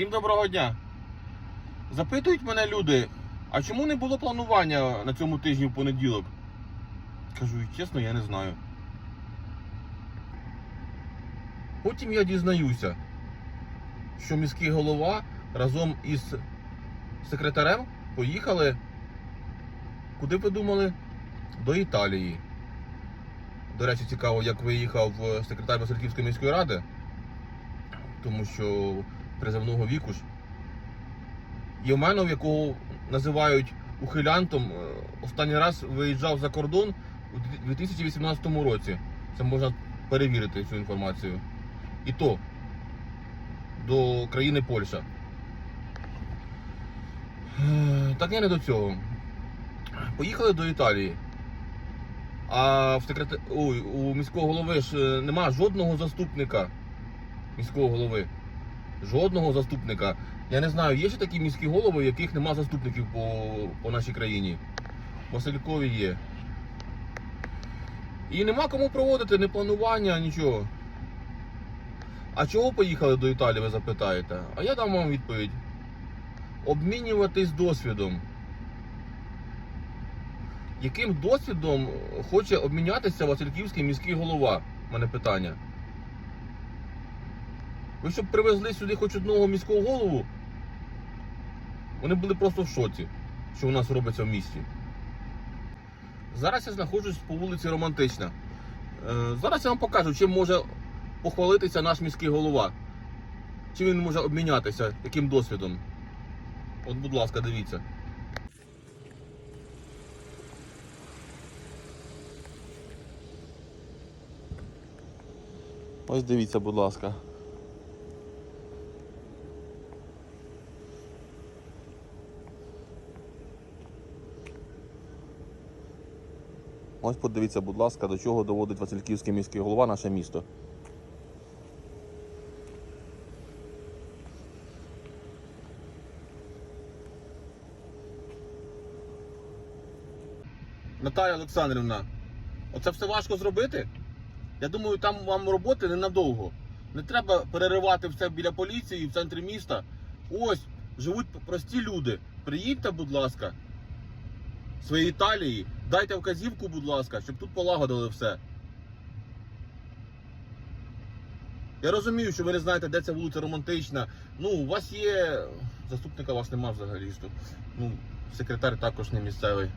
Всім доброго дня. Запитують мене люди, а чому не було планування на цьому тижні в понеділок? Кажу, чесно, я не знаю. Потім я дізнаюся, що міський голова разом із секретарем поїхали. Куди ви думали? До Італії. До речі, цікаво, як виїхав е, секретар Васильківської міської ради, тому що призовного віку ж. Євменов, якого називають ухилянтом, е, останній раз виїжджав за кордон у 2018 році. Це можна перевірити цю інформацію. І то до країни Польща. Е, Так я не до цього. Поїхали до Італії. А в секрет... Ой, у міського голови ж е, нема жодного заступника міського голови. Жодного заступника. Я не знаю, є ще такі міські голови, у яких нема заступників по, по нашій країні. Василькові є. І нема кому проводити ні планування, нічого. А чого поїхали до Італії, ви запитаєте? А я дам вам відповідь. Обмінюватись досвідом. Яким досвідом хоче обмінятися Васильківський міський голова? У мене питання. Ви щоб привезли сюди хоч одного міського голову, вони були просто в шоці, що у нас робиться в місті. Зараз я знаходжусь по вулиці Романтична. Е, Зараз я вам покажу, чим може похвалитися наш міський голова. Чим він може обмінятися, яким досвідом. От, будь ласка, дивіться. Ось дивіться, будь ласка. Ось подивіться, будь ласка, до чого доводить Васильківський міський голова наше місто. Наталя Олександрівна, оце все важко зробити? Я думаю, там вам роботи ненадовго. Не треба переривати все біля поліції в центрі міста. Ось, живуть прості люди. Приїдьте, будь ласка, своєї Італії, дайте вказівку, будь ласка, щоб тут полагодили все. Я розумію, що ви не знаєте, де ця вулиця романтична. Ну, у вас є. Заступника у вас нема взагалі. що. Ну, секретар також не місцевий.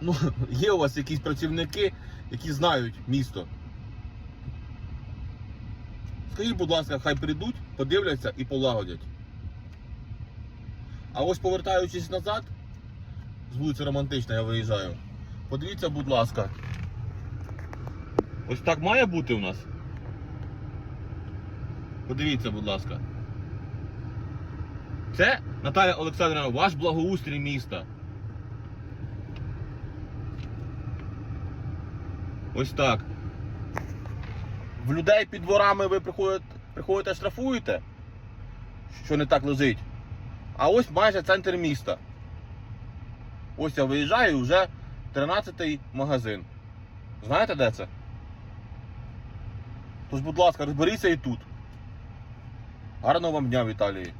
Ну, є у вас якісь працівники, які знають місто. Скажіть, будь ласка, хай прийдуть, подивляться і полагодять. А ось повертаючись назад, з вулиці Романтична я виїжджаю. Подивіться, будь ласка. Ось так має бути у нас. Подивіться, будь ласка. Це, Наталя Олександрівна, ваш благоустрій міста. Ось так. В людей під дворами ви приходите, приходите штрафуєте, що не так лежить. А ось майже центр міста. Ось я виїжджаю вже 13-й магазин. Знаєте де це? Тож, будь ласка, розберіться і тут. Гарного вам дня в Італії.